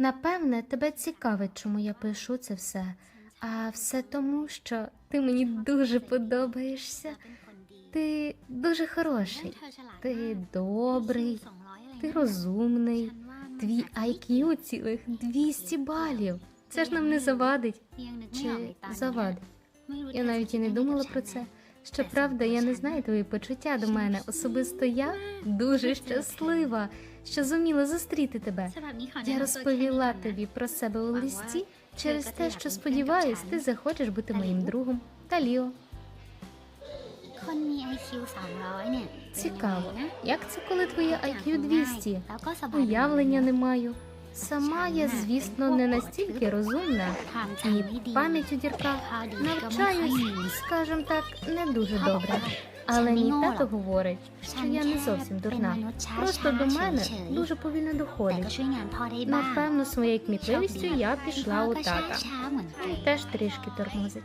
Напевне, тебе цікавить, чому я пишу це все. А все тому, що ти мені дуже подобаєшся. Ти дуже хороший, ти добрий, ти розумний. Твій IQ цілих 200 балів. Це ж нам не завадить. Чи завадить? Я навіть і не думала про це. Щоправда, я не знаю твої почуття до мене. Особисто я дуже щаслива, що зуміла зустріти тебе. Я розповіла тобі про себе у листі через те, що сподіваюсь, ти захочеш бути моїм другом та Ліо. Цікаво, як це коли твоє IQ 200? Уявлення не маю. Сама я, звісно, не настільки розумна, і пам'ять у дірках навчаюсь, скажімо так, не дуже добре. Але мій тато говорить, що я не зовсім дурна. Просто до мене дуже повільно доходить. Напевно, своєю кмітливістю я пішла у тата. Теж трішки тормозить.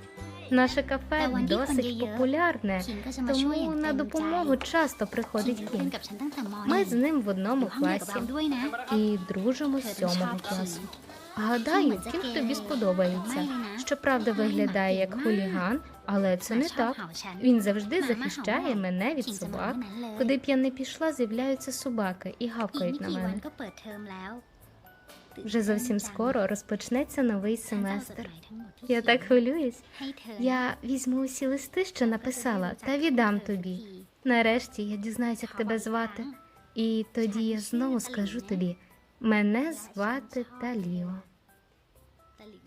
Наше кафе досить популярне, тому на допомогу часто приходить Кім. Ми з ним в одному класі і дружимо з сьомого класу. Гадаю, Кім тобі сподобається. Щоправда, виглядає як хуліган, але це не так. Він завжди захищає мене від собак. Куди б я не пішла, з'являються собаки і гавкають на мене. Вже зовсім скоро розпочнеться новий семестр. Я так хвилююсь. Я візьму усі листи, що написала, та віддам тобі. Нарешті я дізнаюся, як тебе звати. І тоді я знову скажу тобі: мене звати Таліо.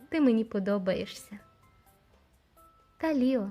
Ти мені подобаєшся. Таліо.